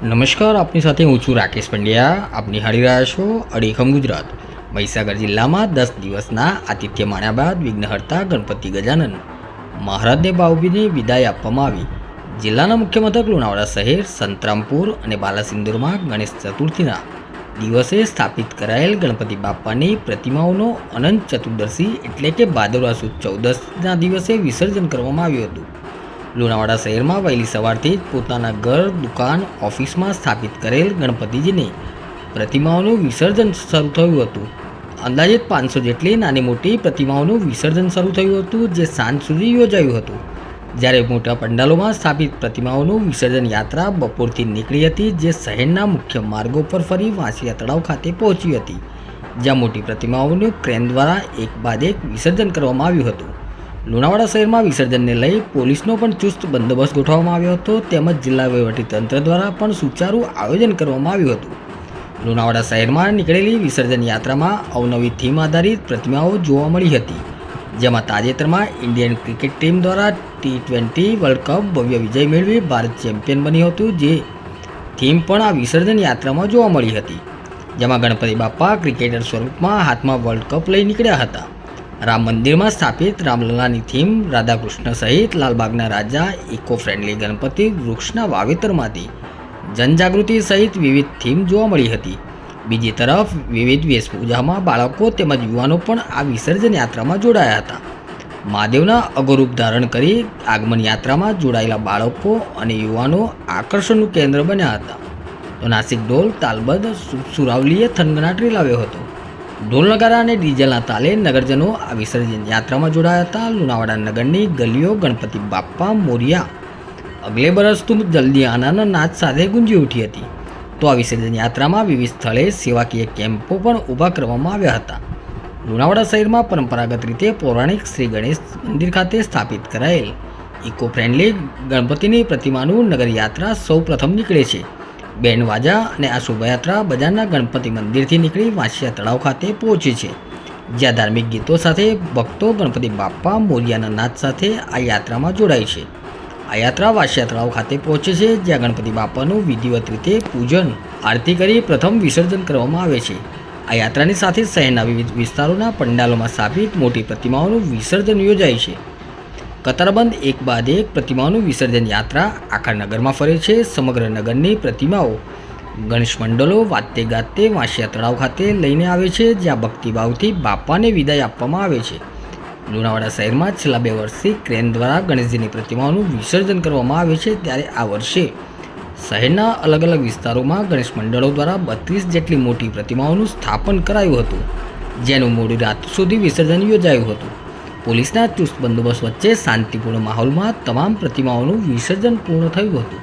નમસ્કાર, આપની સાથે હું છું રાકેશ પંડ્યા. આપ નિહાળી રહ્યા છો અડીખમ ગુજરાત. મહીસાગર જિલ્લામાં દસ દિવસના આતિથ્ય માણ્યા બાદ વિઘ્નહર્તા ગણપતિ ગજાનન. મહારાજને ભાવભીને વિદાય આપવામાં આવી. જિલ્લાના મુખ્ય મથક લુણાવાડા શહેર, સંતરામપુર અને બાલાસિંદુરમાં ગણેશ ચતુર્થીના દિવસે સ્થાપિત કરાયેલ ગણપતિ બાપ્પાની પ્રતિમાઓનો અનંત ચતુર્દશી એટલે કે ભાદરવા સુદ ચૌદસના દિવસે વિસર્જન કરવામાં આવ્યું હતું. લુણાવાડા શહેરમાં વહેલી સવારથી જ પોતાના ઘર, દુકાન, ઓફિસમાં સ્થાપિત કરેલ ગણપતિજીની પ્રતિમાઓનું વિસર્જન શરૂ થયું હતું. અંદાજિત પાંચસો જેટલી નાની મોટી પ્રતિમાઓનું વિસર્જન શરૂ થયું હતું જે સાંજ સુધી યોજાયું હતું. જ્યારે મોટા પંડાલોમાં સ્થાપિત પ્રતિમાઓનું વિસર્જન યાત્રા બપોરથી નીકળી હતી જે શહેરના મુખ્ય માર્ગો પર ફરી વાંસિયા તળાવ ખાતે પહોંચી હતી, જ્યાં મોટી પ્રતિમાઓનું ક્રેન દ્વારા એક બાદ એક વિસર્જન કરવામાં આવ્યું હતું. લુણાવાડા શહેરમાં વિસર્જનને લઈ પોલીસનો પણ ચુસ્ત બંદોબસ્ત ગોઠવવામાં આવ્યો હતો. તેમજ જિલ્લા તંત્ર દ્વારા પણ સુચારું આયોજન કરવામાં આવ્યું હતું. લુણાવાડા શહેરમાં નીકળેલી વિસર્જન યાત્રામાં અવનવી થીમ આધારિત પ્રતિમાઓ જોવા મળી હતી. જેમાં તાજેતરમાં ઇન્ડિયન ક્રિકેટ ટીમ દ્વારા ટી ટ્વેન્ટી વર્લ્ડ કપ ભવ્ય વિજય મેળવી ભારત ચેમ્પિયન બન્યું હતું. જે થીમ પણ આ વિસર્જન યાત્રામાં જોવા મળી હતી. જેમાં ગણપતિ બાપ્પા ક્રિકેટર સ્વરૂપમાં હાથમાં વર્લ્ડ કપ લઈ નીકળ્યા હતા. રામ મંદિરમાં સ્થાપિત રામલલાની થીમ રાધાકૃષ્ણ સહિત લાલબાગના રાજા ઇકો ફ્રેન્ડલી ગણપતિ, વૃક્ષના વાવેતરમાંથી જનજાગૃતિ સહિત વિવિધ થીમ જોવા મળી હતી. બીજી તરફ વિવિધ વેશભૂષામાં બાળકો તેમજ યુવાનો પણ આ વિસર્જન યાત્રામાં જોડાયા હતા. મહાદેવના અગોરૂપ ધારણ કરી આગમન યાત્રામાં જોડાયેલા બાળકો અને યુવાનો આકર્ષણનું કેન્દ્ર બન્યા હતા. તો નાસિક ઢોલ તાલબદ્ધ સુ- સુરાવલીએ થનગનાટ રેલાવ્યો હતો. ઢોલ નગારા અને ડીઝલના તાલે નગરજનો આ વિસર્જન યાત્રામાં જોડાયા હતા. લુણાવાડા નગરની ગલીઓ ગણપતિ બાપ્પા મોરિયા અગલે બરસ તું જલ્દી આનાના નાચ સાથે ગુંજી ઉઠી હતી. તો આ વિસર્જન યાત્રામાં વિવિધ સ્થળે સેવાકીય કેમ્પો પણ ઊભા કરવામાં આવ્યા હતા. લુણાવાડા શહેરમાં પરંપરાગત રીતે પૌરાણિક શ્રી ગણેશ મંદિર ખાતે સ્થાપિત કરાયેલ ઇકો ફ્રેન્ડલી ગણપતિની પ્રતિમાનું નગરયાત્રા સૌ પ્રથમ નીકળે છે. બેન્ડ વાજા અને આ શોભાયાત્રા બજારના ગણપતિ મંદિરથી નીકળી વાંસિયા તળાવ ખાતે પહોંચે છે. જ્યાં ધાર્મિક ગીતો સાથે ભક્તો ગણપતિ બાપ્પા મોરિયાના નાદ સાથે આ યાત્રામાં જોડાય છે. આ યાત્રા વાસિયા તળાવ ખાતે પહોંચે છે, જ્યાં ગણપતિ બાપાનું વિધિવત રીતે પૂજન, આરતી કરી પ્રથમ વિસર્જન કરવામાં આવે છે. આ યાત્રાની સાથે શહેરના વિવિધ વિસ્તારોના પંડાલોમાં સ્થાપિત મોટી પ્રતિમાઓનું વિસર્જન યોજાય છે. કતારબંધ એક બાદ એક પ્રતિમાઓનું વિસર્જન યાત્રા આખા નગરમાં ફરે છે. સમગ્ર નગરની પ્રતિમાઓ ગણેશ મંડળો વાતે ગાતે, વાંસિયા તળાવ ખાતે લઈને આવે છે, જ્યાં ભક્તિભાવથી બાપાને વિદાય આપવામાં આવે છે. લુણાવાડા શહેરમાં છેલ્લા બે વર્ષથી ક્રેન દ્વારા ગણેશજીની પ્રતિમાઓનું વિસર્જન કરવામાં આવે છે, ત્યારે આ વર્ષે શહેરના અલગ અલગ વિસ્તારોમાં ગણેશ મંડળો દ્વારા બત્રીસ જેટલી મોટી પ્રતિમાઓનું સ્થાપન કરાયું હતું, જેનું મોડી રાત સુધી વિસર્જન યોજાયું હતું. પોલીસના ચુસ્ત બંદોબસ્ત વચ્ચે શાંતિપૂર્ણ માહોલમાં તમામ પ્રતિમાઓનું વિસર્જન પૂર્ણ થયું હતું.